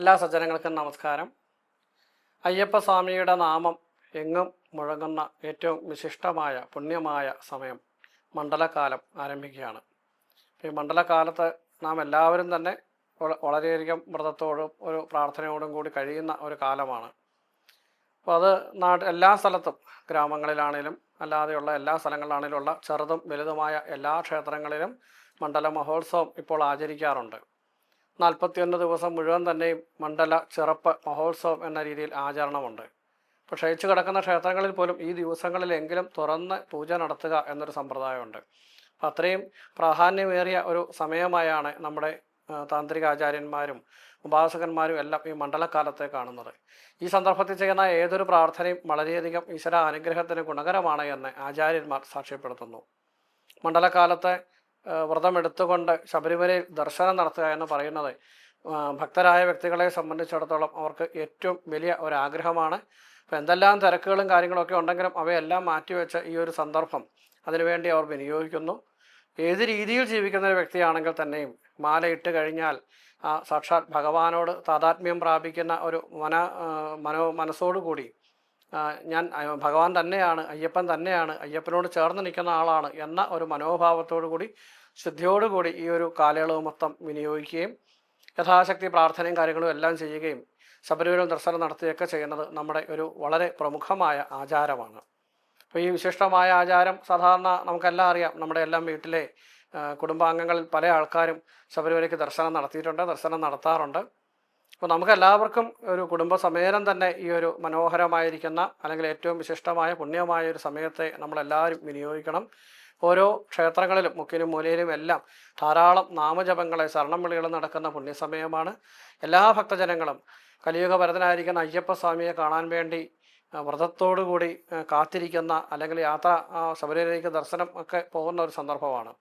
എല്ലാ സജ്ജനങ്ങൾക്കും നമസ്കാരം. അയ്യപ്പ അയ്യപ്പസ്വാമിയുടെ നാമം എങ്ങും മുഴങ്ങുന്ന ഏറ്റവും വിശിഷ്ടമായ പുണ്യമായ സമയം മണ്ഡലകാലം ആരംഭിക്കുകയാണ്. ഈ മണ്ഡലകാലത്ത് നാം എല്ലാവരും തന്നെ വള- വളരെയധികം വ്രതത്തോടും ഒരു പ്രാർത്ഥനയോടും കൂടി കഴിയുന്ന ഒരു കാലമാണ്. അപ്പോൾ അത് നാട്ട് എല്ലാ സ്ഥലത്തും ഗ്രാമങ്ങളിലാണേലും അല്ലാതെയുള്ള എല്ലാ സ്ഥലങ്ങളിലാണേലും ഉള്ള ചെറുതും വലുതുമായ എല്ലാ ക്ഷേത്രങ്ങളിലും മണ്ഡല മഹോത്സവം ഇപ്പോൾ ആചരിക്കാറുണ്ട്. നാൽപ്പത്തിയൊന്ന് ദിവസം മുഴുവൻ തന്നെയും മണ്ഡല ചെറുപ്പ് മഹോത്സവം എന്ന രീതിയിൽ ആചരണമുണ്ട്. ഇപ്പോൾ ക്ഷയിച്ചു കിടക്കുന്ന ക്ഷേത്രങ്ങളിൽ പോലും ഈ ദിവസങ്ങളിലെങ്കിലും തുറന്ന് പൂജ നടത്തുക എന്നൊരു സമ്പ്രദായമുണ്ട്. അപ്പോൾ അത്രയും പ്രാധാന്യമേറിയ ഒരു സമയമായാണ് നമ്മുടെ താന്ത്രിക ആചാര്യന്മാരും ഉപാസകന്മാരും എല്ലാം ഈ മണ്ഡലകാലത്തെ കാണുന്നത്. ഈ സന്ദർഭത്തിൽ ചെയ്യുന്ന ഏതൊരു പ്രാർത്ഥനയും വളരെയധികം ഈശ്വര അനുഗ്രഹത്തിന് ഗുണകരമാണ് എന്ന് ആചാര്യന്മാർ സാക്ഷ്യപ്പെടുത്തുന്നു. മണ്ഡലകാലത്തെ ആ, വ്രതമെടുത്തുകൊണ്ട് ശബരിമലയിൽ ദർശനം നടത്തുക എന്ന് പറയുന്നത് ഭക്തരായ വ്യക്തികളെ സംബന്ധിച്ചിടത്തോളം അവർക്ക് ഏറ്റവും വലിയ ഒരാഗ്രഹമാണ്. അപ്പോൾ എന്തെല്ലാം തിരക്കുകളും കാര്യങ്ങളൊക്കെ ഉണ്ടെങ്കിലും അവയെല്ലാം മാറ്റിവെച്ച ഈ ഒരു സന്ദർഭം അതിനുവേണ്ടി അവർ വിനിയോഗിക്കുന്നു. ഏത് രീതിയിൽ ജീവിക്കുന്ന ഒരു വ്യക്തിയാണെങ്കിൽ തന്നെയും മാലയിട്ട് കഴിഞ്ഞാൽ ആ സാക്ഷാൽ ഭഗവാനോട് താതാത്മ്യം പ്രാപിക്കുന്ന ഒരു മന മനോ മനസ്സോടുകൂടി ഞാൻ ഭഗവാൻ തന്നെയാണ് അയ്യപ്പൻ തന്നെയാണ് അയ്യപ്പനോട് ചേർന്ന് നിൽക്കുന്ന ആളാണ് എന്ന ഒരു മനോഭാവത്തോടു കൂടി ശുദ്ധിയോടുകൂടി ഈ ഒരു കാലയളവ് മൊത്തം വിനിയോഗിക്കുകയും യഥാശക്തി പ്രാർത്ഥനയും കാര്യങ്ങളും എല്ലാം ചെയ്യുകയും ശബരിമല ദർശനം നടത്തുകയൊക്കെ ചെയ്യുന്നത് നമ്മുടെ ഒരു വളരെ പ്രമുഖമായ ആചാരമാണ്. അപ്പോൾ ഈ വിശിഷ്ടമായ ആചാരം സാധാരണ നമുക്കെല്ലാം അറിയാം. നമ്മുടെ എല്ലാം വീട്ടിലെ കുടുംബാംഗങ്ങളിൽ പല ആൾക്കാരും ശബരിമലയ്ക്ക് ദർശനം നടത്തിയിട്ടുണ്ട് ദർശനം നടത്താറുണ്ട്. അപ്പോൾ നമുക്കെല്ലാവർക്കും ഒരു കുടുംബസമേതം തന്നെ ഈ ഒരു മനോഹരമായിരിക്കുന്ന അല്ലെങ്കിൽ ഏറ്റവും വിശിഷ്ടമായ പുണ്യമായ ഒരു സമയത്തെ നമ്മളെല്ലാവരും വിനിയോഗിക്കണം. ഓരോ ക്ഷേത്രങ്ങളിലും മുക്കിലും മൂലയിലും എല്ലാം ധാരാളം നാമജപങ്ങളെ ശരണം വിളികൾ നടക്കുന്ന പുണ്യസമയമാണ്. എല്ലാ ഭക്തജനങ്ങളും കലിയുഗ ഭരതനായിരിക്കുന്ന അയ്യപ്പസ്വാമിയെ കാണാൻ വേണ്ടി വ്രതത്തോടുകൂടി കാത്തിരിക്കുന്ന അല്ലെങ്കിൽ യാത്ര ശബരിമലയിലേക്ക് ദർശനം ഒക്കെ പോകുന്ന ഒരു സന്ദർഭമാണ്.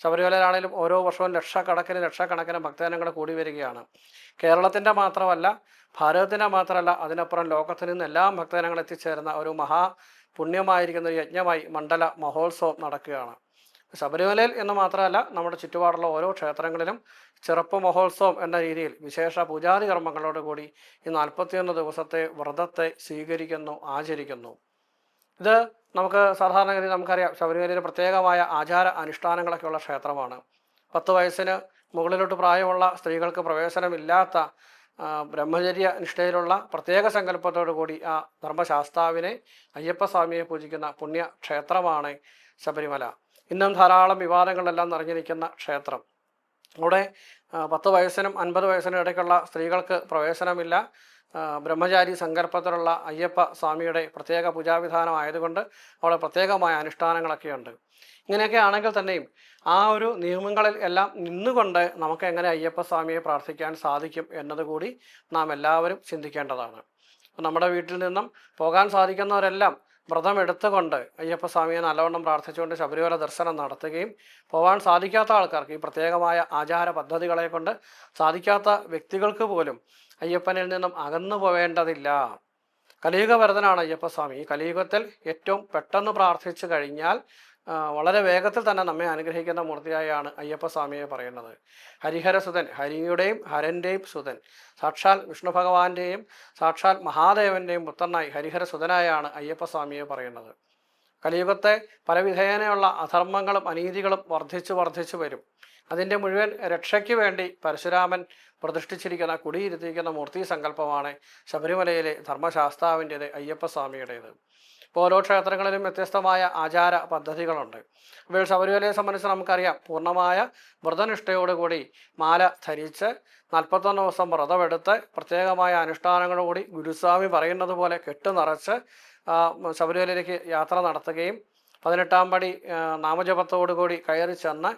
ശബരിമലയിലാണെങ്കിലും ഓരോ വർഷവും ലക്ഷക്കണക്കിന് ലക്ഷക്കണക്കിന് ഭക്തജനങ്ങൾ കൂടി വരികയാണ്. കേരളത്തിന്റെ മാത്രമല്ല ഭാരതത്തിന്റെ മാത്രമല്ല അതിനപ്പുറം ലോകത്തിൽ നിന്ന് എല്ലാം ഭക്തജനങ്ങൾ എത്തിച്ചേരുന്ന ഒരു മഹാ പുണ്യമായിരിക്കുന്ന ഒരു യജ്ഞമായി മണ്ഡല മഹോത്സവം നടക്കുകയാണ്. ശബരിമലയിൽ എന്ന് മാത്രമല്ല നമ്മുടെ ചുറ്റുപാടുള്ള ഓരോ ക്ഷേത്രങ്ങളിലും ചെറുപ്പ് മഹോത്സവം എന്ന രീതിയിൽ വിശേഷ പൂജാതി കർമ്മങ്ങളോടുകൂടി ഈ നാൽപ്പത്തിയൊന്ന് ദിവസത്തെ വ്രതത്തെ സ്വീകരിക്കുന്നു ആചരിക്കുന്നു. ഇത് നമുക്ക് സാധാരണഗതി നമുക്കറിയാം ശബരിമലയിൽ പ്രത്യേകമായ ആചാര അനുഷ്ഠാനങ്ങളൊക്കെയുള്ള ക്ഷേത്രമാണ്. പത്ത് വയസ്സിന് മുകളിലോട്ട് പ്രായമുള്ള സ്ത്രീകൾക്ക് പ്രവേശനമില്ലാത്ത ബ്രഹ്മചര്യ നിഷ്ഠയിലുള്ള പ്രത്യേക സങ്കല്പത്തോടു കൂടി ആ ധർമ്മശാസ്താവിനെ അയ്യപ്പസ്വാമിയെ പൂജിക്കുന്ന പുണ്യക്ഷേത്രമാണ് ശബരിമല. ഇന്നും ധാരാളം വിവാദങ്ങളെല്ലാം നിറഞ്ഞിരിക്കുന്ന ക്ഷേത്രം. അവിടെ പത്ത് വയസ്സിനും അൻപത് വയസ്സിനും ഇടയ്ക്കുള്ള സ്ത്രീകൾക്ക് പ്രവേശനമില്ല. ബ്രഹ്മചാരി സങ്കല്പത്തിലുള്ള അയ്യപ്പ സ്വാമിയുടെ പ്രത്യേക പൂജാവിധാനം ആയതുകൊണ്ട് അവിടെ പ്രത്യേകമായ അനുഷ്ഠാനങ്ങളൊക്കെയുണ്ട്. ഇങ്ങനെയൊക്കെ ആണെങ്കിൽ തന്നെയും ആ ഒരു നിയമങ്ങളിൽ എല്ലാം നിന്നുകൊണ്ട് നമുക്ക് എങ്ങനെ അയ്യപ്പ സ്വാമിയെ പ്രാർത്ഥിക്കാൻ സാധിക്കും എന്നതുകൂടി നാം എല്ലാവരും ചിന്തിക്കേണ്ടതാണ്. നമ്മുടെ വീട്ടിൽ നിന്നും പോകാൻ സാധിക്കുന്നവരെല്ലാം വ്രതം എടുത്തുകൊണ്ട് അയ്യപ്പ സ്വാമിയെ നല്ലവണ്ണം പ്രാർത്ഥിച്ചുകൊണ്ട് ശബരിമല ദർശനം നടത്തുകയും പോകാൻ സാധിക്കാത്ത ആൾക്കാർക്ക് ഈ പ്രത്യേകമായ ആചാര പദ്ധതികളെ കൊണ്ട് സാധിക്കാത്ത വ്യക്തികൾക്ക് പോലും അയ്യപ്പനിൽ നിന്നും അകന്നു പോവേണ്ടതില്ല. കലിയുഗ വരതനാണ് അയ്യപ്പസ്വാമി ഈ കലിയുഗത്തിൽ ഏറ്റവും പെട്ടെന്ന് പ്രാർത്ഥിച്ചു കഴിഞ്ഞാൽ വളരെ വേഗത്തിൽ തന്നെ നമ്മെ അനുഗ്രഹിക്കുന്ന മൂർത്തിയായാണ് അയ്യപ്പസ്വാമിയെ പറയുന്നത്. ഹരിഹരസുതൻ ഹരിയുടെയും ഹരന്റെയും സുതൻ. സാക്ഷാൽ വിഷ്ണു ഭഗവാന്റെയും സാക്ഷാൽ മഹാദേവന്റെയും പുത്രനായി ഹരിഹരസുതനായാണ് അയ്യപ്പസ്വാമിയെ പറയുന്നത്. കലിയുഗത്തെ പലവിധേനയുള്ള അധർമ്മങ്ങളും അനീതികളും വർദ്ധിച്ചു വർദ്ധിച്ചു വരും. അതിന്റെ മുഴുവൻ രക്ഷയ്ക്ക് വേണ്ടി പരശുരാമൻ പ്രതിഷ്ഠിച്ചിരിക്കുന്ന കുടിയിരുത്തിയിരിക്കുന്ന മൂർത്തി സങ്കല്പമാണ് ശബരിമലയിലെ ധർമ്മശാസ്താവിന്റേത് അയ്യപ്പസ്വാമിയുടേത് ഇപ്പോൾ ഓരോ ക്ഷേത്രങ്ങളിലും വ്യത്യസ്തമായ ആചാര പദ്ധതികളുണ്ട്. ഇപ്പോൾ ശബരിമലയെ സംബന്ധിച്ച് നമുക്കറിയാം പൂർണമായ വ്രതനിഷ്ഠയോടുകൂടി മാല ധരിച്ച് നാൽപ്പത്തൊന്ന് ദിവസം വ്രതമെടുത്ത് പ്രത്യേകമായ അനുഷ്ഠാനങ്ങളോടുകൂടി ഗുരുസ്വാമി പറയുന്നത് പോലെ കെട്ട് നിറച്ച് ശബരിമലയിലേക്ക് യാത്ര നടത്തുകയും പതിനെട്ടാം പടി നാമജപത്തോടുകൂടി കയറി ചെന്ന്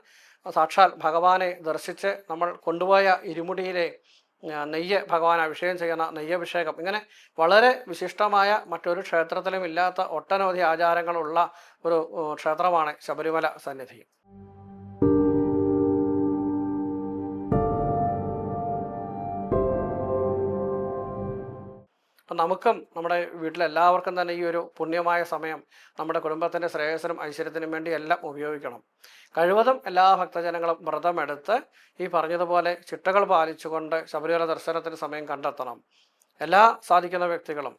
സാക്ഷാൽ ഭഗവാനെ ദർശിച്ച് നമ്മൾ കൊണ്ടുപോയ ഇരുമുടിയിലെ നെയ്യ് ഭഗവാൻ അഭിഷേകം ചെയ്യുന്ന നെയ്യഭിഷേകം. ഇങ്ങനെ വളരെ വിശിഷ്ടമായ മറ്റൊരു ക്ഷേത്രത്തിലും ഇല്ലാത്ത ഒട്ടനവധി ആചാരങ്ങളുള്ള ഒരു ക്ഷേത്രമാണ് ശബരിമല സന്നിധി. അപ്പം നമുക്കും നമ്മുടെ വീട്ടിലെല്ലാവർക്കും തന്നെ ഈ ഒരു പുണ്യമായ സമയം നമ്മുടെ കുടുംബത്തിന്റെ ശ്രേയസ്സിനും ഐശ്വര്യത്തിനും വേണ്ടി എല്ലാം ഉപയോഗിക്കണം. കഴിവതും എല്ലാ ഭക്തജനങ്ങളും വ്രതമെടുത്ത് ഈ പറഞ്ഞതുപോലെ ചിട്ടകൾ പാലിച്ചുകൊണ്ട് ശബരിമല ദർശനത്തിന് സമയം കണ്ടെത്തണം. എല്ലാ സാധിക്കുന്ന വ്യക്തികളും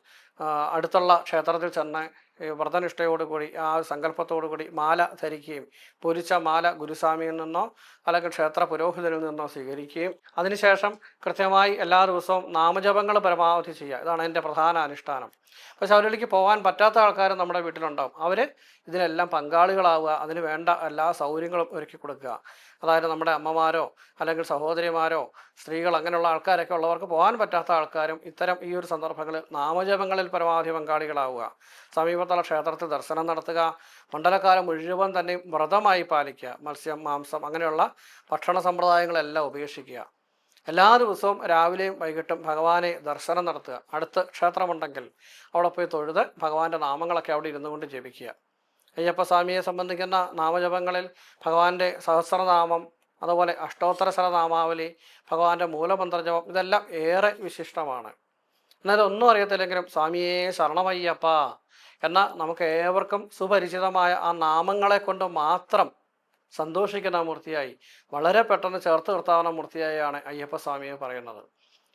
അടുത്തുള്ള ക്ഷേത്രത്തിൽ ചെന്ന് വ്രതനിഷ്ഠയോടുകൂടി ആ സങ്കല്പത്തോടുകൂടി മാല ധരിക്കുകയും പൊരിച്ച മാല ഗുരുസ്വാമിയിൽ നിന്നോ അല്ലെങ്കിൽ ക്ഷേത്ര പുരോഹിതനിൽ നിന്നോ സ്വീകരിക്കുകയും അതിനുശേഷം കൃത്യമായി എല്ലാ ദിവസവും നാമജപങ്ങൾ പരമാവധി ചെയ്യുക. ഇതാണ് എന്റെ പ്രധാന അനുഷ്ഠാനം. അപ്പോൾ ശബരിമലയ്ക്ക് പോകാൻ പറ്റാത്ത ആൾക്കാർ നമ്മുടെ വീട്ടിലുണ്ടാവും. അവർ ഇതിനെല്ലാം പങ്കാളികളാവുക അതിന് വേണ്ട എല്ലാ സൗകര്യങ്ങളും ഒരുക്കി കൊടുക്കുക. അതായത് നമ്മുടെ അമ്മമാരോ അല്ലെങ്കിൽ സഹോദരിമാരോ സ്ത്രീകൾ അങ്ങനെയുള്ള ആൾക്കാരൊക്കെ ഉള്ളവർക്ക് പോകാൻ പറ്റാത്ത ആൾക്കാരും ഇത്തരം ഈ ഒരു സന്ദർഭങ്ങളിൽ നാമജപങ്ങളിൽ പരമാവധി പങ്കാളികളാവുക. സമീപത്തുള്ള ക്ഷേത്രത്തിൽ ദർശനം നടത്തുക മണ്ഡലക്കാലം മുഴുവൻ തന്നെ വ്രതമായി പാലിക്കുക മത്സ്യം മാംസം അങ്ങനെയുള്ള ഭക്ഷണ സമ്പ്രദായങ്ങളെല്ലാം ഉപേക്ഷിക്കുക. എല്ലാ ദിവസവും രാവിലെയും വൈകിട്ടും ഭഗവാനെ ദർശനം നടത്തുക. അടുത്ത് ക്ഷേത്രമുണ്ടെങ്കിൽ അവിടെ പോയി തൊഴുത് ഭഗവാന്റെ നാമങ്ങളൊക്കെ അവിടെ ഇരുന്നു കൊണ്ട് ജപിക്കുക. അയ്യപ്പസ്വാമിയെ സംബന്ധിക്കുന്ന നാമജപങ്ങളിൽ ഭഗവാന്റെ സഹസ്രനാമം അതുപോലെ അഷ്ടോത്തര നാമാവലി ഭഗവാന്റെ മൂലമന്ത്രജപം ഇതെല്ലാം ഏറെ വിശിഷ്ടമാണ്. എന്നാൽ ഒന്നും അറിയത്തില്ലെങ്കിലും സ്വാമിയെ ശരണമയ്യപ്പ എന്ന നമുക്ക് ഏവർക്കും സുപരിചിതമായ ആ നാമങ്ങളെ കൊണ്ട് മാത്രം സന്തോഷിക്കുന്ന മൂർത്തിയായി വളരെ പെട്ടെന്ന് ചേർത്ത് നിർത്താവുന്ന മൂർത്തിയായാണ് അയ്യപ്പസ്വാമിയെ പറയുന്നത്.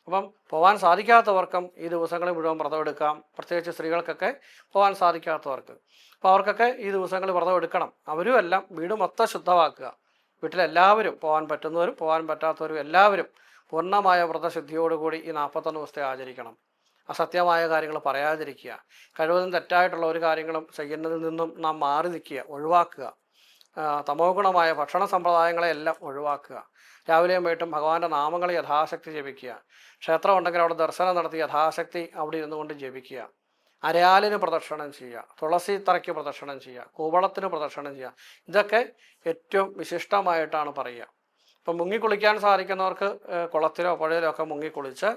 അപ്പം പോകാൻ സാധിക്കാത്തവർക്കും ഈ ദിവസങ്ങളിൽ മുഴുവൻ വ്രതം എടുക്കാം പ്രത്യേകിച്ച് സ്ത്രീകൾക്കൊക്കെ പോകാൻ സാധിക്കാത്തവർക്ക്. അപ്പോൾ അവർക്കൊക്കെ ഈ ദിവസങ്ങളിൽ വ്രതം എടുക്കണം അവരും എല്ലാം വീട് മൊത്തം ശുദ്ധമാക്കുക. വീട്ടിലെല്ലാവരും പോകാൻ പറ്റുന്നവരും പോകാൻ പറ്റാത്തവരും എല്ലാവരും പൂർണമായ വ്രതശുദ്ധിയോടുകൂടി ഈ നാൽപ്പത്തൊന്ന് ദിവസത്തെ ആചരിക്കണം. അസത്യമായ കാര്യങ്ങൾ പറയാതിരിക്കുക. കഴിവതും തെറ്റായിട്ടുള്ള ഒരു കാര്യങ്ങളും ചെയ്യുന്നതിൽ നിന്നും നാം മാറി നിൽക്കുക ഒഴിവാക്കുക. തമോഗുണമായ തമോ ഗുണമായ ഭക്ഷണ സമ്പ്രദായങ്ങളെല്ലാം ഒഴിവാക്കുക. രാവിലെയും വൈകിട്ടും ഭഗവാന്റെ നാമങ്ങൾ യഥാശക്തി ജപിക്കുക. ക്ഷേത്രം ഉണ്ടെങ്കിൽ അവിടെ ദർശനം നടത്തി യഥാശക്തി അവിടെ ഇരുന്നു കൊണ്ട് ജപിക്കുക. അരയാലിന് പ്രദക്ഷിണം ചെയ്യുക. തുളസി തറയ്ക്ക് പ്രദക്ഷിണം ചെയ്യുക. കൂവളത്തിന് പ്രദക്ഷിണം ചെയ്യുക. ഇതൊക്കെ ഏറ്റവും വിശിഷ്ടമായിട്ടാണ് പറയുക. ഇപ്പം മുങ്ങിക്കുളിക്കാൻ സാധിക്കുന്നവർക്ക് കുളത്തിലോ പുഴയിലോ ഒക്കെ മുങ്ങിക്കുളിച്ച്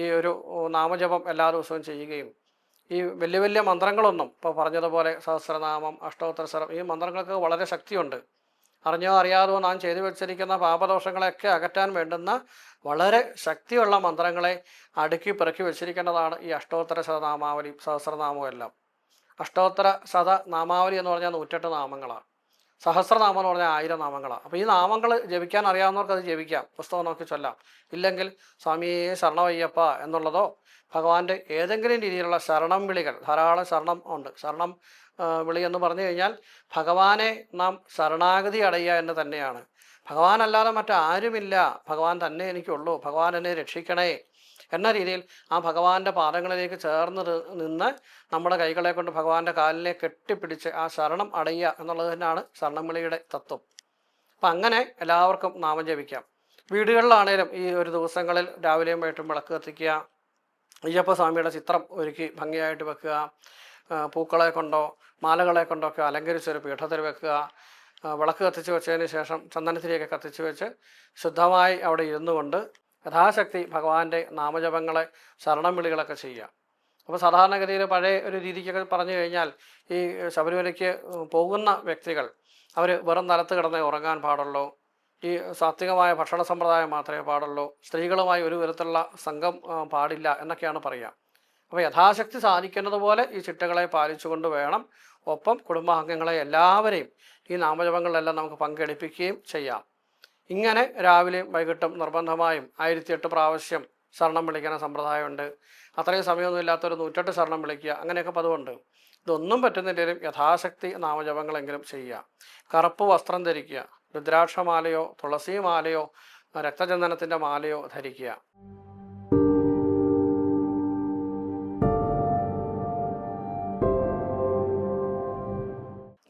ഈ ഒരു നാമജപം എല്ലാ ദിവസവും ചെയ്യുകയും ഈ വലിയ വലിയ മന്ത്രങ്ങളൊന്നും ഇപ്പോൾ പറഞ്ഞതുപോലെ സഹസ്രനാമം അഷ്ടോത്തരസ്വരം ഈ മന്ത്രങ്ങൾക്ക് വളരെ ശക്തിയുണ്ട്. അറിഞ്ഞോ അറിയാതോ നാം ചെയ്തു വെച്ചിരിക്കുന്ന പാപദോഷങ്ങളെയൊക്കെ അകറ്റാൻ വേണ്ടുന്ന വളരെ ശക്തിയുള്ള മന്ത്രങ്ങളെ അടുക്കി പിറക്കി വെച്ചിരിക്കേണ്ടതാണ് ഈ അഷ്ടോത്തര ശതനാമാവലി സഹസ്രനാമവും എല്ലാം. അഷ്ടോത്തര ശത നാമാവലി എന്ന് പറഞ്ഞാൽ നൂറ്റെട്ട് നാമങ്ങളാണ്. സഹസ്രനാമം എന്ന് പറഞ്ഞാൽ ആയിരം നാമങ്ങളാണ് അപ്പോൾ ഈ നാമങ്ങൾ ജപിക്കാൻ അറിയാവുന്നവർക്ക് അത് ജപിക്കാം. പുസ്തകം നോക്കി ചൊല്ലാം. ഇല്ലെങ്കിൽ സ്വാമിയെ ശരണമയ്യപ്പ എന്നുള്ളതോ ഭഗവാന്റെ ഏതെങ്കിലും രീതിയിലുള്ള ശരണം വിളികൾ ധാരാളം ശരണം ഉണ്ട്. ശരണം വിളി എന്ന് പറഞ്ഞു കഴിഞ്ഞാൽ ഭഗവാനെ നാം ശരണാഗതി അടയുക എന്ന് തന്നെയാണ്. ഭഗവാനല്ലാതെ മറ്റാരുമില്ല. ഭഗവാൻ തന്നെ എനിക്കുള്ളൂ. ഭഗവാൻ എന്നെ രക്ഷിക്കണേ. എന്ന രീതിയിൽ ആ ഭഗവാന്റെ പാദങ്ങളിലേക്ക് ചേർന്ന് നിന്ന് നമ്മുടെ കൈകളെ കൊണ്ട് ഭഗവാന്റെ കാലിനെ കെട്ടിപ്പിടിച്ച് ആ ശരണം അടയുക എന്നുള്ളത് തന്നെയാണ് ശരണംവിളിയുടെ തത്വം. അപ്പം അങ്ങനെ എല്ലാവർക്കും നാമം ജപിക്കാം. വീടുകളിലാണേലും ഈ ഒരു ദിവസങ്ങളിൽ രാവിലെയും വൈകിട്ടും വിളക്ക് കത്തിക്കുക. അയ്യപ്പ സ്വാമിയുടെ ചിത്രം ഒരുക്കി ഭംഗിയായിട്ട് വെക്കുക. പൂക്കളെ കൊണ്ടോ മാലകളെ കൊണ്ടോ ഒക്കെ അലങ്കരിച്ചൊരു പീഠത്തിൽ വെക്കുക. വിളക്ക് കത്തിച്ച് വെച്ചതിന് ശേഷം ചന്ദനത്തിരിയൊക്കെ കത്തിച്ച് വെച്ച് ശുദ്ധമായി അവിടെ ഇരുന്നു കൊണ്ട് യഥാശക്തി ഭഗവാന്റെ നാമജപങ്ങളെ ശരണം വിളികളൊക്കെ ചെയ്യുക. അപ്പോൾ സാധാരണഗതിയിൽ പഴയ ഒരു രീതിക്കൊക്കെ പറഞ്ഞു കഴിഞ്ഞാൽ ഈ ശബരിമലയ്ക്ക് പോകുന്ന വ്യക്തികൾ അവർ വെറും നിലത്ത് കിടന്നേ ഉറങ്ങാൻ പാടുള്ളൂ. ഈ സാത്വികമായ ഭക്ഷണ സമ്പ്രദായം മാത്രമേ പാടുള്ളൂ. സ്ത്രീകളുമായി ഒരു വിധത്തിലുള്ള സംഘം പാടില്ല എന്നൊക്കെയാണ് പറയുക. അപ്പോൾ യഥാശക്തി സാധിക്കുന്നത് പോലെ ഈ ചിട്ടകളെ പാലിച്ചുകൊണ്ട് വേണം ഒപ്പം കുടുംബാംഗങ്ങളെ എല്ലാവരെയും ഈ നാമജപങ്ങളിലെല്ലാം നമുക്ക് പങ്കെടുപ്പിക്കുകയും ചെയ്യാം. ഇങ്ങനെ രാവിലെയും വൈകിട്ടും നിർബന്ധമായും ആയിരത്തി എട്ട് പ്രാവശ്യം ശരണം വിളിക്കുന്ന സമ്പ്രദായമുണ്ട്. അത്രയും സമയമൊന്നും ഇല്ലാത്തൊരു നൂറ്റെട്ട് ശരണം വിളിക്കുക അങ്ങനെയൊക്കെ പതിവുണ്ട്. ഇതൊന്നും പറ്റുന്നില്ലെങ്കിലും യഥാശക്തി നാമജപങ്ങളെങ്കിലും ചെയ്യുക. കറുപ്പ് വസ്ത്രം ധരിക്കുക രുദ്രാക്ഷമാലയോ തുളസിമാലയോ രക്തചന്ദനത്തിന്റെ മാലയോ ധരിക്കുക.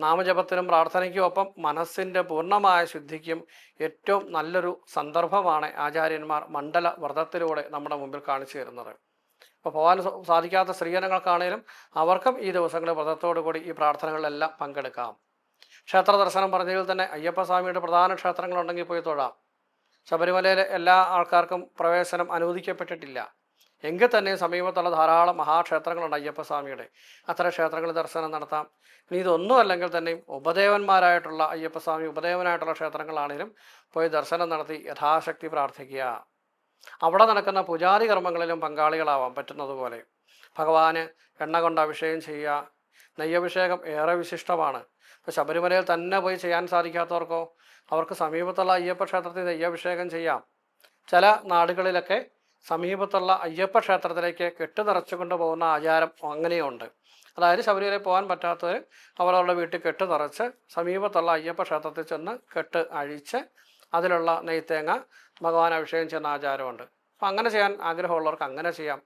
നാമജപത്തിനും പ്രാർത്ഥനയ്ക്കും ഒപ്പം മനസ്സിന്റെ പൂർണമായ ശുദ്ധിക്കും ഏറ്റവും നല്ലൊരു സന്ദർഭമാണ് ആചാര്യന്മാർ മണ്ഡല വ്രതത്തിലൂടെ നമ്മുടെ മുമ്പിൽ കാണിച്ചു തരുന്നത്. അപ്പോൾ പോകാൻ സാധിക്കാത്ത സ്ത്രീജനങ്ങൾക്കാണേലും അവർക്കും ഈ ദിവസങ്ങളിൽ വ്രതത്തോടു കൂടി ഈ പ്രാർത്ഥനകളിലെല്ലാം പങ്കെടുക്കാം. ക്ഷേത്ര ദർശനം പറഞ്ഞതിൽ തന്നെ അയ്യപ്പസ്വാമിയുടെ പ്രധാന ക്ഷേത്രങ്ങളുണ്ടെങ്കിൽ പോയി തൊഴാം. ശബരിമലയിലെ എല്ലാ ആൾക്കാർക്കും പ്രവേശനം അനുവദിക്കപ്പെട്ടിട്ടില്ല. എങ്കിൽ തന്നെ സമീപത്തുള്ള ധാരാളം മഹാക്ഷേത്രങ്ങളുണ്ട് അയ്യപ്പസ്വാമിയുടെ. അത്തരം ക്ഷേത്രങ്ങൾ ദർശനം നടത്താം. ഇനി ഇതൊന്നും അല്ലെങ്കിൽ തന്നെയും ഉപദേവന്മാരായിട്ടുള്ള അയ്യപ്പസ്വാമി ഉപദേവനായിട്ടുള്ള ക്ഷേത്രങ്ങളാണെങ്കിലും പോയി ദർശനം നടത്തി യഥാശക്തി പ്രാർത്ഥിക്കുക. അവിടെ നടക്കുന്ന പൂജാതി കർമ്മങ്ങളിലും പങ്കാളികളാവാൻ പറ്റുന്നതുപോലെ ഭഗവാന് എണ്ണ കൊണ്ട് അഭിഷേകം ചെയ്യുക. നെയ്യഭിഷേകം ഏറെ വിശിഷ്ടമാണ്. ഇപ്പോൾ ശബരിമലയിൽ തന്നെ പോയി ചെയ്യാൻ സാധിക്കാത്തവർക്കോ? അവർക്ക് സമീപത്തുള്ള അയ്യപ്പ ക്ഷേത്രത്തിൽ നെയ്യഭിഷേകം ചെയ്യാം. ചില നാടുകളിലൊക്കെ സമീപത്തുള്ള അയ്യപ്പ ക്ഷേത്രത്തിലേക്ക് കെട്ട് നിറച്ചുകൊണ്ട് പോകുന്ന ആചാരം അങ്ങനെയുണ്ട്. അതായത് ശബരിമലയിൽ പോകാൻ പറ്റാത്തവർ അവരവരുടെ വീട്ടിൽ കെട്ട് നിറച്ച് സമീപത്തുള്ള അയ്യപ്പ ക്ഷേത്രത്തിൽ ചെന്ന് കെട്ട് അഴിച്ച് അതിലുള്ള നെയ്ത്തേങ്ങ ഭഗവാൻ അഭിഷേകം ചെയ്യുന്ന ആചാരമുണ്ട്. അപ്പം അങ്ങനെ ചെയ്യാൻ ആഗ്രഹമുള്ളവർക്ക് അങ്ങനെ ചെയ്യാം.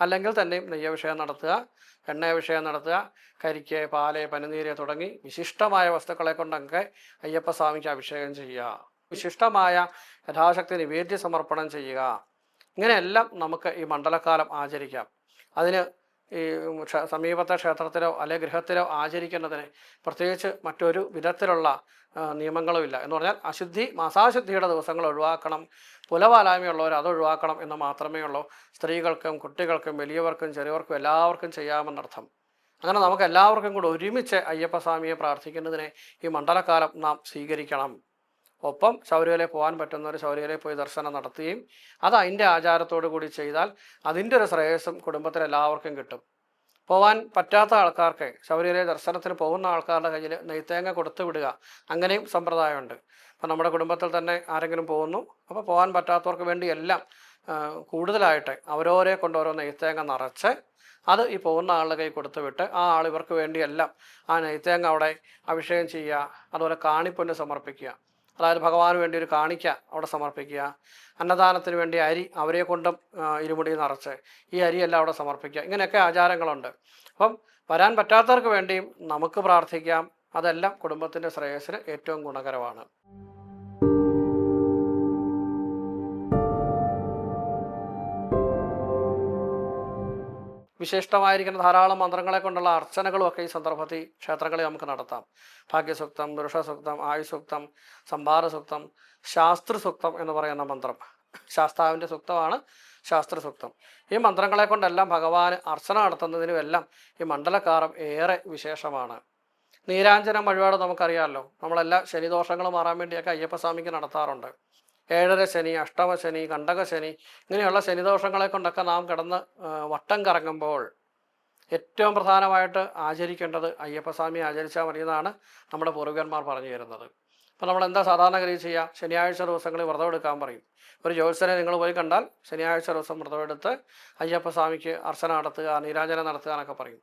അല്ലെങ്കിൽ തന്നെയും നെയ്യഭിഷേകം നടത്തുക എണ്ണയഭിഷേകം നടത്തുക കരിക്ക് പാൽ പനിനീര് തുടങ്ങി വിശിഷ്ടമായ വസ്തുക്കളെ കൊണ്ടൊക്കെ അയ്യപ്പ സ്വാമിക്ക് അഭിഷേകം ചെയ്യുക. വിശിഷ്ടമായ യഥാശക്തി നിവേദ്യ സമർപ്പണം ചെയ്യുക. ഇങ്ങനെയെല്ലാം നമുക്ക് ഈ മണ്ഡലകാലം ആചരിക്കാം. അതിന് ഈ സമീപത്തെ ക്ഷേത്രത്തിലോ അല്ലെ ഗൃഹത്തിലോ ആചരിക്കുന്നതിന് പ്രത്യേകിച്ച് മറ്റൊരു വിധത്തിലുള്ള നിയമങ്ങളും ഇല്ല എന്ന് പറഞ്ഞാൽ അശുദ്ധി മാസാശുദ്ധിയുടെ ദിവസങ്ങൾ ഒഴിവാക്കണം. പുലവാലായ്മയുള്ളവർ അത് ഒഴിവാക്കണം എന്ന് മാത്രമേ ഉള്ളൂ. സ്ത്രീകൾക്കും കുട്ടികൾക്കും വലിയവർക്കും ചെറിയവർക്കും എല്ലാവർക്കും ചെയ്യാമെന്നർത്ഥം. അങ്ങനെ നമുക്ക് എല്ലാവർക്കും കൂടെ ഒരുമിച്ച് അയ്യപ്പസ്വാമിയെ പ്രാർത്ഥിക്കുന്നതിനെ ഈ മണ്ഡലകാലം നാം സ്വീകരിക്കണം. ഒപ്പം ശബരിമലയിൽ പോകാൻ പറ്റുന്നവർ ശബരിമലയിൽ പോയി ദർശനം നടത്തുകയും അത് അതിന്റെ ആചാരത്തോടു കൂടി ചെയ്താൽ അതിന്റെ ഒരു ശ്രേയസ്സും കുടുംബത്തിൽ എല്ലാവർക്കും കിട്ടും. പോകാൻ പറ്റാത്ത ആൾക്കാർക്ക് ശബരിമലയിൽ ദർശനത്തിന് പോകുന്ന ആൾക്കാരുടെ കയ്യിൽ നെയ്ത്തേങ്ങ കൊടുത്തു വിടുക അങ്ങനെയും സമ്പ്രദായമുണ്ട്. അപ്പം നമ്മുടെ കുടുംബത്തിൽ തന്നെ ആരെങ്കിലും പോകുന്നു അപ്പോൾ പോകാൻ പറ്റാത്തവർക്ക് വേണ്ടി എല്ലാം കൂടുതലായിട്ട് അവരോരെ കൊണ്ട് ഓരോ നെയ്ത്തേങ്ങ നിറച്ച് അത് ഈ പോകുന്ന ആളുടെ കൈ കൊടുത്തു വിട്ട് ആ ആൾ ഇവർക്ക് വേണ്ടിയെല്ലാം ആ നെയ്ത്തേങ്ങ അവിടെ അഭിഷേകം ചെയ്യുക അതുപോലെ കാണിപ്പൊന്ന് സമർപ്പിക്കുക. അതായത് ഭഗവാന് വേണ്ടി ഒരു കാണിക്ക അവിടെ സമർപ്പിക്കുക. അന്നദാനത്തിന് വേണ്ടി അരി അവരെ കൊണ്ടും ഇരുമുടി നിറച്ച് ഈ അരിയെല്ലാം അവിടെ സമർപ്പിക്കുക. ഇങ്ങനെയൊക്കെ ആചാരങ്ങളുണ്ട്. അപ്പം വരാൻ പറ്റാത്തവർക്ക് വേണ്ടിയും നമുക്ക് പ്രാർത്ഥിക്കാം. അതെല്ലാം കുടുംബത്തിന്റെ ശ്രേയസ്സിന് ഏറ്റവും ഗുണകരമാണ്. വിശിഷ്ടമായിരിക്കുന്ന ധാരാളം മന്ത്രങ്ങളെ കൊണ്ടുള്ള അർച്ചനകളും ഒക്കെ ഈ സന്ദർഭത്തിൽ ക്ഷേത്രങ്ങളിൽ നമുക്ക് നടത്താം. ഭാഗ്യസൂക്തം പുരുഷസൂക്തം ആയുസൂക്തം സംഭാരസൂക്തം ശാസ്ത്രസൂക്തം എന്ന് പറയുന്ന മന്ത്രം. ശാസ്താവിന്റെ സൂക്തമാണ് ശാസ്ത്രസൂക്തം ഈ മന്ത്രങ്ങളെ കൊണ്ടെല്ലാം ഭഗവാന് അർച്ചന നടത്തുന്നതിനും എല്ലാം ഈ മണ്ഡലക്കാരം ഏറെ വിശേഷമാണ്. നീരാഞ്ജനം വഴിപാട് നമുക്കറിയാമല്ലോ. നമ്മളെല്ലാ ശനിദോഷങ്ങൾ മാറാൻ വേണ്ടിയൊക്കെ അയ്യപ്പസ്വാമിക്ക് നടത്താറുണ്ട്. ഏഴര ശനി അഷ്ടമശനി കണ്ടകശനി കണ്ടക ശനി ഇങ്ങനെയുള്ള ശനിദോഷങ്ങളെ കൊണ്ടൊക്കെ നാം കിടന്ന് വട്ടം കറങ്ങുമ്പോൾ ഏറ്റവും പ്രധാനമായിട്ട് ആചരിക്കേണ്ടത് അയ്യപ്പസ്വാമി ആചരിച്ചാൽ മതിയെന്നാണ് നമ്മുടെ പൂർവികന്മാർ പറഞ്ഞു തരുന്നത്. അപ്പോൾ നമ്മൾ എന്താ സാധാരണഗതി ചെയ്യുക? ശനിയാഴ്ച ദിവസങ്ങളിൽ വ്രതം എടുക്കാൻ പറയും. ഒരു ജ്യോത്സനെ നിങ്ങൾ പോയി കണ്ടാൽ ശനിയാഴ്ച ദിവസം വ്രതമെടുത്ത് അയ്യപ്പസ്വാമിക്ക് അർച്ചന നടത്തുക നീരാഞ്ജനം നടത്തുക എന്നൊക്കെ പറയും.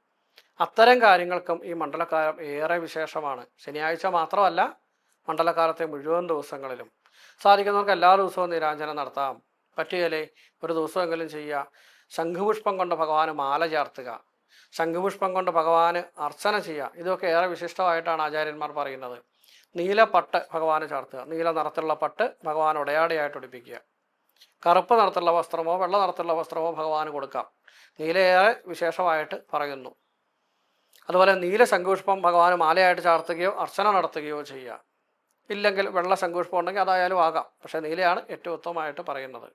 അത്തരം കാര്യങ്ങൾക്കും ഈ മണ്ഡലക്കാലം ഏറെ വിശേഷമാണ്. ശനിയാഴ്ച മാത്രമല്ല മണ്ഡലകാലത്തെ മുഴുവൻ ദിവസങ്ങളിലും. സാധിക്കുന്നവർക്ക് എല്ലാ ദിവസവും നീരാഞ്ജനം നടത്താം. പറ്റുകയില്ലേ? ഒരു ദിവസമെങ്കിലും ചെയ്യുക. ശംഖുപുഷ്പം കൊണ്ട് ഭഗവാന് മാല ചേർത്തുക. ശംഖുപുഷ്പം കൊണ്ട് ഭഗവാന് അർച്ചന ചെയ്യുക. ഇതൊക്കെ ഏറെ വിശിഷ്ടമായിട്ടാണ് ആചാര്യന്മാർ പറയുന്നത്. നീല പട്ട് ഭഗവാന് ചേർത്തുക. നീല നിറത്തിലുള്ള പട്ട് ഭഗവാൻ ഉടയാടയായിട്ട് ഉടിപ്പിക്കുക കറുപ്പ് നിറത്തിലുള്ള വസ്ത്രമോ വെള്ള നിറത്തിലുള്ള വസ്ത്രമോ ഭഗവാന് കൊടുക്കാം. നീലയേറെ വിശേഷമായിട്ട് പറയുന്നു. അതുപോലെ നീല ശംഖുപുഷ്പം ഭഗവാന് മാലയായിട്ട് ചാർത്തുകയോ അർച്ചന നടത്തുകയോ ചെയ്യുക. ഇല്ലെങ്കിൽ വെള്ള ശംഖുപുഷ്പം ഉണ്ടെങ്കിൽ അതായാലും ആകാം. പക്ഷേ നീലയാണ് ഏറ്റവും ഉത്തമമായിട്ട് പറയുന്നത്.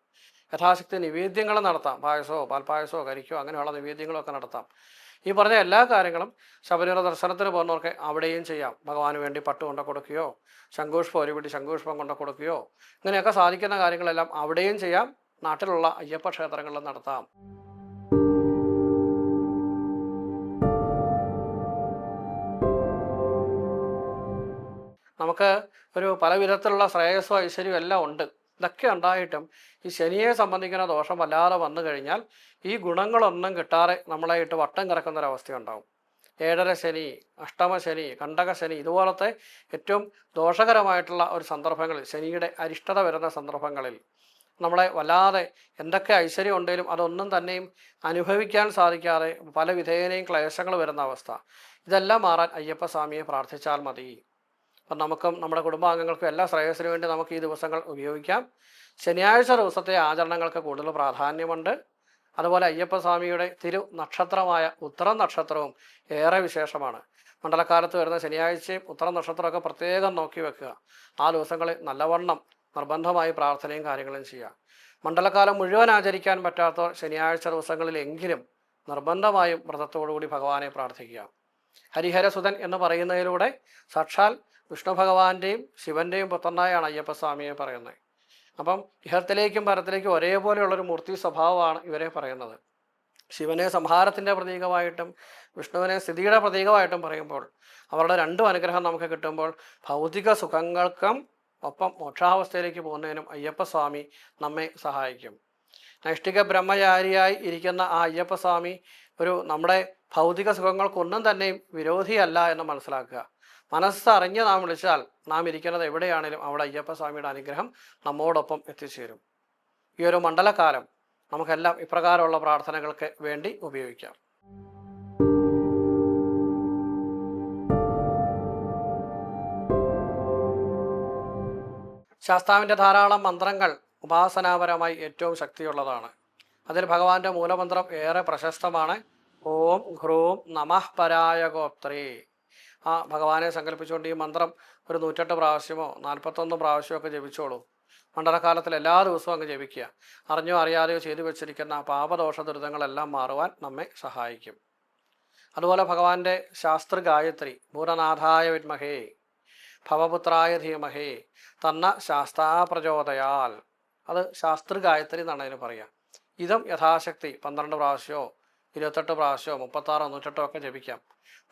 യഥാശക്തി നിവേദ്യങ്ങൾ നടത്താം. പായസമോ പാൽപ്പായസമോ കരിക്കോ അങ്ങനെയുള്ള നിവേദ്യങ്ങളൊക്കെ നടത്താം. ഈ പറഞ്ഞ എല്ലാ കാര്യങ്ങളും ശബരിമല ദർശനത്തിന് പോകുന്നവർക്ക് അവിടെയും ചെയ്യാം. ഭഗവാന് വേണ്ടി പട്ട് കൊണ്ട കൊടുക്കുകയോ ശംഖുപുഷ്പം ഒരു പിടി കൊണ്ട കൊടുക്കുകയോ ഇങ്ങനെയൊക്കെ സാധിക്കുന്ന കാര്യങ്ങളെല്ലാം അവിടെയും ചെയ്യാം. നാട്ടിലുള്ള അയ്യപ്പ ക്ഷേത്രങ്ങളിൽ നടത്താം. നമുക്ക് ഒരു പല വിധത്തിലുള്ള ശ്രേയസ്സും ഐശ്വര്യവും എല്ലാം ഉണ്ട്. ഇതൊക്കെ ഉണ്ടായിട്ടും ഈ ശനിയെ സംബന്ധിക്കുന്ന ദോഷം വല്ലാതെ വന്നു കഴിഞ്ഞാൽ ഈ ഗുണങ്ങളൊന്നും കിട്ടാതെ നമ്മളായിട്ട് വട്ടം കിടക്കുന്ന ഒരവസ്ഥയുണ്ടാവും ഏഴര ശനി അഷ്ടമ ശനി കണ്ടക ശനി ഇതുപോലത്തെ ഏറ്റവും ദോഷകരമായിട്ടുള്ള ഒരു സന്ദർഭങ്ങളിൽ ശനിയുടെ അരിഷ്ടത വരുന്ന സന്ദർഭങ്ങളിൽ നമ്മളെ വല്ലാതെ എന്തൊക്കെ ഐശ്വര്യം ഉണ്ടെങ്കിലും അതൊന്നും തന്നെയും അനുഭവിക്കാൻ സാധിക്കാതെ പല വിധേയനെയും ക്ലേശങ്ങൾ വരുന്ന അവസ്ഥ. ഇതെല്ലാം മാറാൻ അയ്യപ്പ സ്വാമിയെ പ്രാർത്ഥിച്ചാൽ മതി. അപ്പം നമുക്കും നമ്മുടെ കുടുംബാംഗങ്ങൾക്കും എല്ലാ ശ്രേയസ്സിനു വേണ്ടി നമുക്ക് ഈ ദിവസങ്ങൾ ഉപയോഗിക്കാം. ശനിയാഴ്ച ദിവസത്തെ ആചരണങ്ങൾക്ക് കൂടുതൽ പ്രാധാന്യമുണ്ട്. അതുപോലെ അയ്യപ്പസ്വാമിയുടെ തിരു നക്ഷത്രമായ ഉത്തരം നക്ഷത്രവും ഏറെ വിശേഷമാണ്. മണ്ഡലക്കാലത്ത് വരുന്ന ശനിയാഴ്ചയും ഉത്തരം നക്ഷത്രമൊക്കെ പ്രത്യേകം നോക്കി വെക്കുക. ആ ദിവസങ്ങളിൽ നല്ലവണ്ണം നിർബന്ധമായി പ്രാർത്ഥനയും കാര്യങ്ങളും ചെയ്യുക. മണ്ഡലകാലം മുഴുവൻ ആചരിക്കാൻ പറ്റാത്തവർ ശനിയാഴ്ച ദിവസങ്ങളിലെങ്കിലും നിർബന്ധമായും വ്രതത്തോടുകൂടി ഭഗവാനെ പ്രാർത്ഥിക്കുക. ഹരിഹരസുതൻ എന്ന് പറയുന്നതിലൂടെ സാക്ഷാൽ വിഷ്ണു ഭഗവാന്റെയും ശിവന്റെയും പുത്രനായാണ് അയ്യപ്പസ്വാമിയെ പറയുന്നത്. അപ്പം ഇഹത്തിലേക്കും പരത്തിലേക്കും ഒരേപോലെയുള്ളൊരു മൂർത്തി സ്വഭാവമാണ് ഇവരെ പറയുന്നത്. ശിവനെ സംഹാരത്തിന്റെ പ്രതീകമായിട്ടും വിഷ്ണുവിനെ സ്ഥിതിയുടെ പ്രതീകമായിട്ടും പറയുമ്പോൾ അവരുടെ രണ്ടും അനുഗ്രഹം നമുക്ക് കിട്ടുമ്പോൾ ഭൗതിക സുഖങ്ങൾക്കും ഒപ്പം മോക്ഷാവസ്ഥയിലേക്ക് പോകുന്നതിനും അയ്യപ്പസ്വാമി നമ്മെ സഹായിക്കും. നൈഷ്ഠിക ബ്രഹ്മചാരിയായി ഇരിക്കുന്ന ആ അയ്യപ്പസ്വാമി ഒരു നമ്മുടെ ഭൗതിക സുഖങ്ങൾക്കൊന്നും തന്നെയും വിരോധിയല്ല എന്ന് മനസ്സിലാക്കുക. മനസ്സറിഞ്ഞ് നാം വിളിച്ചാൽ നാം ഇരിക്കുന്നത് എവിടെയാണെങ്കിലും അവിടെ അയ്യപ്പസ്വാമിയുടെ അനുഗ്രഹം നമ്മോടൊപ്പം എത്തിച്ചേരും. ഈ ഒരു മണ്ഡലകാലം നമുക്കെല്ലാം ഇപ്രകാരമുള്ള പ്രാർത്ഥനകൾക്ക് വേണ്ടി ഉപയോഗിക്കാം. ശാസ്താവിന്റെ ധാരാളം മന്ത്രങ്ങൾ ഉപാസനാപരമായി ഏറ്റവും ശക്തിയുള്ളതാണ്. അതിൽ ഭഗവാന്റെ മൂലമന്ത്രം ഏറെ പ്രശസ്തമാണ്. ഓം ഹ്രൂം നമഃ പരായ ഗോപ്ത്രേ. ആ ഭഗവാനെ സങ്കല്പിച്ചുകൊണ്ട് ഈ മന്ത്രം ഒരു നൂറ്റെട്ട് പ്രാവശ്യമോ നാൽപ്പത്തൊന്ന് പ്രാവശ്യമോ ഒക്കെ ജപിച്ചോളൂ. മണ്ഡലകാലത്തിൽ എല്ലാ ദിവസവും അങ്ങ് ജപിക്കുക. അറിഞ്ഞോ അറിയാതെയോ ചെയ്തു വെച്ചിരിക്കുന്ന പാപദോഷ ദുരിതങ്ങളെല്ലാം മാറുവാൻ നമ്മെ സഹായിക്കും. അതുപോലെ ഭഗവാന്റെ ശാസ്ത്ര ഗായത്രി ഭൂരനാഥായ വിദ്മഹേ ഭവപുത്രായ ധീമഹേ തന്ന ശാസ്താ പ്രചോദയാൽ അത് ശാസ്ത്ര ഗായത്രി എന്നാണ് അതിന് പറയുക. ഇതും യഥാശക്തി പന്ത്രണ്ട് പ്രാവശ്യമോ ഇരുപത്തെട്ട് പ്രാവശ്യമോ മുപ്പത്താറോ നൂറ്റെട്ടോ ഒക്കെ ജപിക്കാം.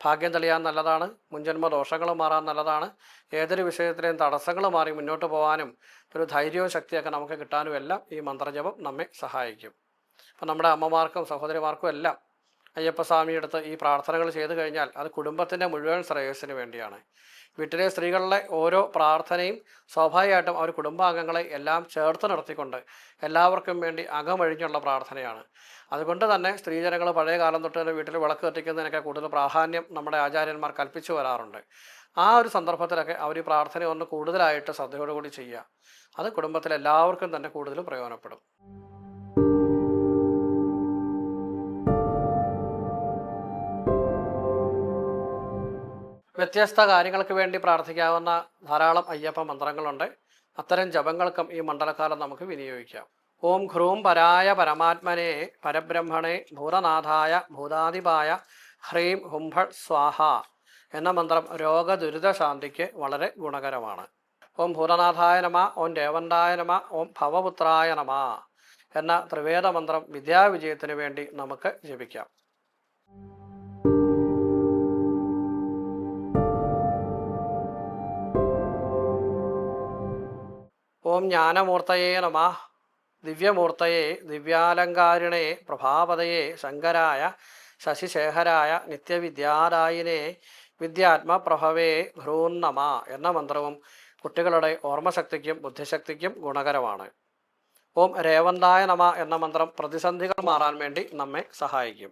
ഭാഗ്യം തെളിയാൻ നല്ലതാണ് മുൻജന്മ ദോഷങ്ങൾ മാറാൻ നല്ലതാണ് ഏതൊരു വിഷയത്തിലെയും തടസ്സങ്ങൾ മാറി മുന്നോട്ട് പോകാനും ഒരു ധൈര്യവും ശക്തിയൊക്കെ നമുക്ക് കിട്ടാനും എല്ലാം ഈ മന്ത്രജപം നമ്മെ സഹായിക്കും. അപ്പം നമ്മുടെ അമ്മമാർക്കും സഹോദരിമാർക്കും എല്ലാം അയ്യപ്പസ്വാമിയെടുത്ത് ഈ പ്രാർത്ഥനകൾ ചെയ്തു കഴിഞ്ഞാൽ അത് കുടുംബത്തിന്റെ മുഴുവൻ ശ്രേയസ്സിന് വേണ്ടിയാണ്. വീട്ടിലെ സ്ത്രീകളുടെ ഓരോ പ്രാർത്ഥനയും സ്വാഭാവികമായിട്ടും അവർ കുടുംബാംഗങ്ങളെ എല്ലാം ചേർത്ത് നിർത്തിക്കൊണ്ട് എല്ലാവർക്കും വേണ്ടി അകമഴിഞ്ഞുള്ള പ്രാർത്ഥനയാണ്. അതുകൊണ്ട് തന്നെ സ്ത്രീജനങ്ങൾ പഴയ കാലം തൊട്ട് തന്നെ വീട്ടിൽ വിളക്ക് കത്തിക്കുന്നതിനൊക്കെ കൂടുതൽ പ്രാധാന്യം നമ്മുടെ ആചാര്യന്മാർ കൽപ്പിച്ചു വരാറുണ്ട്. ആ ഒരു സന്ദർഭത്തിലൊക്കെ അവർ ഈ പ്രാർത്ഥന ഒന്ന് കൂടുതലായിട്ട് ശ്രദ്ധയോടുകൂടി ചെയ്യുക. അത് കുടുംബത്തിലെ എല്ലാവർക്കും തന്നെ കൂടുതലും പ്രയോജനപ്പെടും. വ്യത്യസ്ത കാര്യങ്ങൾക്ക് വേണ്ടി പ്രാർത്ഥിക്കാവുന്ന ധാരാളം അയ്യപ്പ മന്ത്രങ്ങളുണ്ട്. അത്തരം ജപങ്ങൾക്കും ഈ മണ്ഡലകാലം നമുക്ക് വിനിയോഗിക്കാം. ഓം ഘ്രൂം പരായ പരമാത്മനെ പരബ്രഹ്മണെ ഭൂതനാഥായ ഭൂതാധിപായ ഹ്രീം ഹുംഭ സ്വാഹ എന്ന മന്ത്രം രോഗദുരിതശാന്തിക്ക് വളരെ ഗുണകരമാണ്. ഓം ഭൂതനാഥായ നമ ഓം ദേവന്തായ നമ ഓം ഭവപുത്രായ നമ എന്ന ത്രിവേദ മന്ത്രം വിദ്യാവിജയത്തിന് വേണ്ടി നമുക്ക് ജപിക്കാം. ഓം ജ്ഞാനമൂർത്തയേ നമ. ദിവ്യമൂർത്തയെ ദിവ്യാലങ്കാരിണെ പ്രഭാപതയെ ശങ്കരായ ശശിശേഖരായ നിത്യവിദ്യാദായിനെ വിദ്യാത്മപ്രഭവേ ഭ്രൂന്നമ എന്ന മന്ത്രവും കുട്ടികളുടെ ഓർമ്മശക്തിക്കും ബുദ്ധിശക്തിക്കും ഗുണകരമാണ്. ഓം രേവന്തായ നമ എന്ന മന്ത്രം പ്രതിസന്ധികൾ മാറാൻ വേണ്ടി നമ്മെ സഹായിക്കും.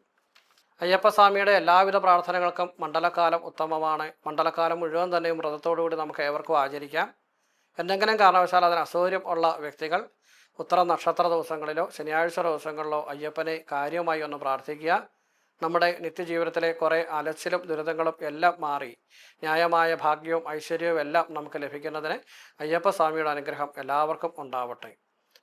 അയ്യപ്പസ്വാമിയുടെ എല്ലാവിധ പ്രാർത്ഥനകൾക്കും മണ്ഡലകാലം ഉത്തമമാണ്. മണ്ഡലകാലം മുഴുവൻ തന്നെ വ്രതത്തോടുകൂടി നമുക്ക് ഏവർക്കും ആചരിക്കാം. എന്തെങ്കിലും കാരണവശാൽ അതിന് അസൗകര്യം ഉള്ള വ്യക്തികൾ ഉത്തര നക്ഷത്ര ദിവസങ്ങളിലോ ശനിയാഴ്ച ദിവസങ്ങളിലോ അയ്യപ്പനെ കാര്യമായി ഒന്ന് പ്രാർത്ഥിക്കുക. നമ്മുടെ നിത്യജീവിതത്തിലെ കുറേ അലച്ചിലും ദുരിതങ്ങളും എല്ലാം മാറി. ന്യായമായ ഭാഗ്യവും ഐശ്വര്യവും എല്ലാം നമുക്ക് ലഭിക്കുന്നതിന് അയ്യപ്പ സ്വാമിയുടെ അനുഗ്രഹം എല്ലാവർക്കും ഉണ്ടാവട്ടെ.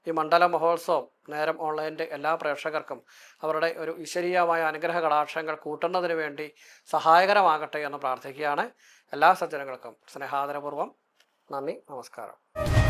ഈ മണ്ഡല മഹോത്സവം നേരം ഓൺലൈന്റെ എല്ലാ പ്രേക്ഷകർക്കും അവരുടെ ഒരു ഈശ്വരീയമായ അനുഗ്രഹ കടാക്ഷങ്ങൾ കൂട്ടുന്നതിന് വേണ്ടി സഹായകരമാകട്ടെ എന്ന് പ്രാർത്ഥിക്കുകയാണ് എല്ലാ സജ്ജനങ്ങൾക്കും സ്നേഹാദരപൂർവം. നന്ദി നമസ്കാരം.